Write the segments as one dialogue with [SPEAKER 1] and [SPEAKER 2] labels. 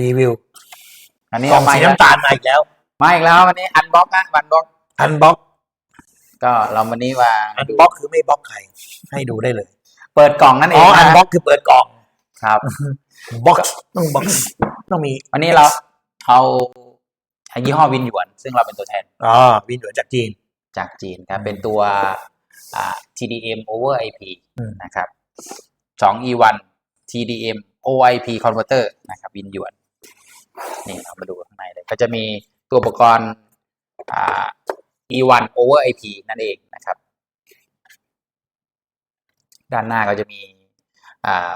[SPEAKER 1] รีวิว
[SPEAKER 2] อันนี้
[SPEAKER 1] กล่อง
[SPEAKER 2] เามา
[SPEAKER 1] สี
[SPEAKER 2] อีกแล้ว
[SPEAKER 1] น้ำตาลมาอีกแล้ว
[SPEAKER 2] มาอีกแล้ววันนี้อันบ็อกนะอันบ็อก
[SPEAKER 1] อันบ็อก
[SPEAKER 2] ก็เราวันนี้มา
[SPEAKER 1] อันบ็อกคือไม่บล็อกใครให้ดูได้เลย
[SPEAKER 2] เปิดกล่องนั่นเอ
[SPEAKER 1] อ๋องอัน
[SPEAKER 2] นะ
[SPEAKER 1] บ็อกคือเปิดกล่อง
[SPEAKER 2] ครับ
[SPEAKER 1] บ็อกต้องบ็อกต้องมี
[SPEAKER 2] วันนี้เราเอายี่ห้อวินหยวน ซึ่งเราเป็นตัวแทน
[SPEAKER 1] อ๋อวินหยวนจากจีน
[SPEAKER 2] จากจีนครับเป็นตัวอ่า TDM over IP
[SPEAKER 1] อืม
[SPEAKER 2] นะครับสอง E1 TDM OIP converter นะครับวินหยวน นี่เรามาดูข้างในเลยก็จะมีตัวอุปกรณ์อ่า E1 over IP นั่นเองนะครับ ด้านหน้าก็จะมี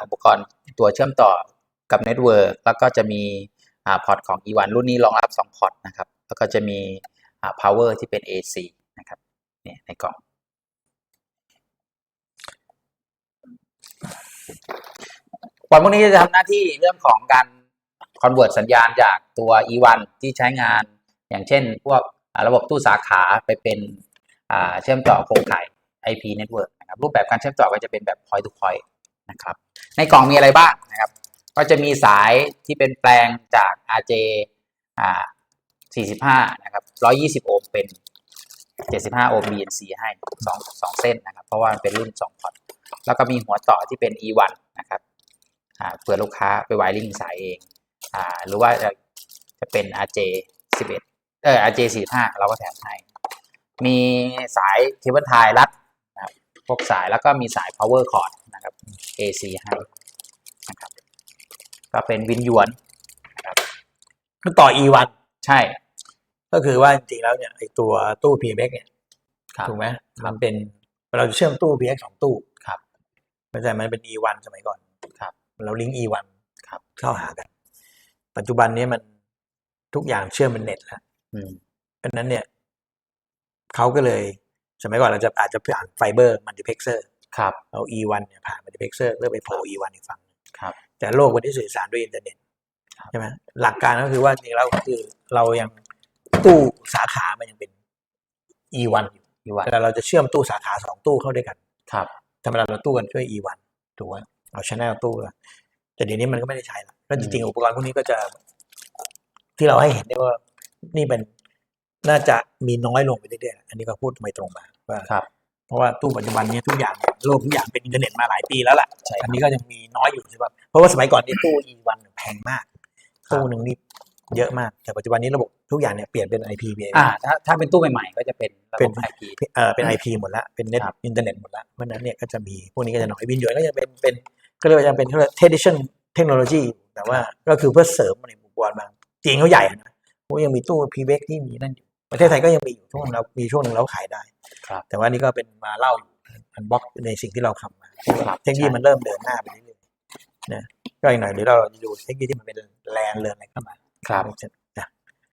[SPEAKER 2] อุปกรณ์ตัวเชื่อมต่อกับเน็ตเวิร์กแล้วก็จะมีอพอร์ตของ E1 รุ่นนี้รองรับ 2 พอร์ตนะครับ แล้วก็จะมีอ่า power ที่เป็น AC นะครับเนี่ยในกล่องวันพวกนี้จะทำหน้าที่เรื่องของการ convert สัญญาณจากตัว E1 ที่ใช้งาน อย่างเช่น พวกระบบตู้สาขาไปเป็นเชื่อมต่อโครงข่าย IP network นะครับรูปแบบการเชื่อมต่อก็จะเป็นแบบ point to point นะครับในกล่องมีอะไรบ้างนะครับ ก็จะมีสายที่เป็นแปลงจาก RJ 45 นะครับ 120 โอห์มเป็น 75 โอห์ม BNC ให้สองเส้นนะครับ เพราะว่ามันเป็นรุ่น 2 พอร์ต แล้วก็มีหัวต่อที่เป็น E1 นะครับเผื่อลูกค้าไปไวริ่งสายเอง อ่าหรือว่าจะจะเป็น RJ 11เออ RJ 45เราก็แถมให้ มีสายเคเบิลไทยรัดนะครับพวกสายแล้วก็มีสาย power cord นะครับ AC ให้นะครับก็เป็นวินหยวน
[SPEAKER 1] คือต่อ E1
[SPEAKER 2] ใช่
[SPEAKER 1] ก็คือว่าจริงๆแล้วเนี่ยไอตัวตู้ PMX เนี่ย
[SPEAKER 2] ครับ
[SPEAKER 1] ถูกไหมมันเป็นเราจะเชื่อมตู้ PX สองตู้
[SPEAKER 2] ครับ
[SPEAKER 1] ไม่ใช่มันเป็น E1 สมัยก่อน
[SPEAKER 2] ครับ
[SPEAKER 1] เราลิงก์ E1
[SPEAKER 2] ครับ
[SPEAKER 1] เข้าหากัน ปัจจุบันนี้มันทุกอย่างเชื่อมเป็นเน็ตแล้ว
[SPEAKER 2] อืม
[SPEAKER 1] เพราะฉะนั้นเนี่ยเขาก็เลย สมัยก่อนเราจะอาจจะผ่านไฟเบอร์มัลติเพ e กเซอร์
[SPEAKER 2] ครับ
[SPEAKER 1] เอา E1 เนี่ยผ่านมัลติเพ e กเซอร์เพื่อไปโผล่ E1 อีกฝั่งหนึ่ง
[SPEAKER 2] ครับ
[SPEAKER 1] แต่โลกวันนี้สื่อสารด้วยอินเทอร์เน็ต
[SPEAKER 2] ครับ
[SPEAKER 1] ใช่ไหมหลักการก็คือว่าจริงๆแล้วคือเรายังตู้สาขามันยังเป็น E1 อยู่
[SPEAKER 2] อีวัน
[SPEAKER 1] เวลาเราจะเชื่อมตู้สาขาสองตู้เข้าด้วยกัน
[SPEAKER 2] ครับ
[SPEAKER 1] ธรรมดาเราตู้กันช่วย E1 ถูกไหมเอาชแนลตู้ละ แต่เดี๋ยวนี้มันก็ไม่ได้ใช้ละแล้วจริงๆอุปกรณ์พวกนี้ก็จะ ที่เราให้เห็นได้ว่านี่เป็นน่าจะมีน้อยลงไปเรื่อยๆอันนี้ก็พูดตรงไปตรงมาว่า
[SPEAKER 2] ครับ
[SPEAKER 1] เพราะว่าตู้ปัจจุบันเนี้ทุกอย่างเนี่ยโลกทุกอย่างเป็นอินเทอร์เน็ตมาหลายปีแล้วล่ะ
[SPEAKER 2] ใช่ครับ
[SPEAKER 1] อันนี้ก็ยังมีน้อยอยู่ใช่ป่ะเพราะว่าสมัยก่อนนี่ตู้ E1 แพงมาก
[SPEAKER 2] ครับ
[SPEAKER 1] ตู้หนึ่งนี่เยอะมาก แต่ปัจจุบันนี้ระบบทุกอย่างเนี่ยเปลี่ยนเป็น IP
[SPEAKER 2] อ่าถ้าถ้าเป็นตู้ใหม่ๆ ก็จะเป็นระ
[SPEAKER 1] เป็
[SPEAKER 2] บบ
[SPEAKER 1] น
[SPEAKER 2] IP
[SPEAKER 1] เออเป็น IP หมดละเป็นเน็ต
[SPEAKER 2] ครับ
[SPEAKER 1] อินเทอร์เน็ตหมดละเพราะฉะนั้นเนี่ยก็จะมีพวกนี้ก็จะน้อยวินโยนก็ยังเป็นเป็น ก็เรียกว่ายังเป็นเขาเรียก tradition technology แต่ว่าก็คือเพื่อเสริมในอุปกรณ์บางจริงเขาใหญ่นะเพราะยังมีตู้ p b x ที่มีนั่นอยู่ประเทศไทยก็ยังมีอยู่ช่วงเรามีช่วงหนึ่งเราขายได้
[SPEAKER 2] ครับ
[SPEAKER 1] แต่ว่านี่ก็เป็นมาเล่าอยู่อันบล็อกในสิ่งที่เราทำมา
[SPEAKER 2] ครับ
[SPEAKER 1] เทคโนโลยีมันเริ่มเดินหน้าไปเรื่อยๆนะก็อีกหน่อยเดี๋ยวเราจะดูเทคโนโลยีที่มันเป็นแลนเรือนอะไรเข้ามา
[SPEAKER 2] ครับ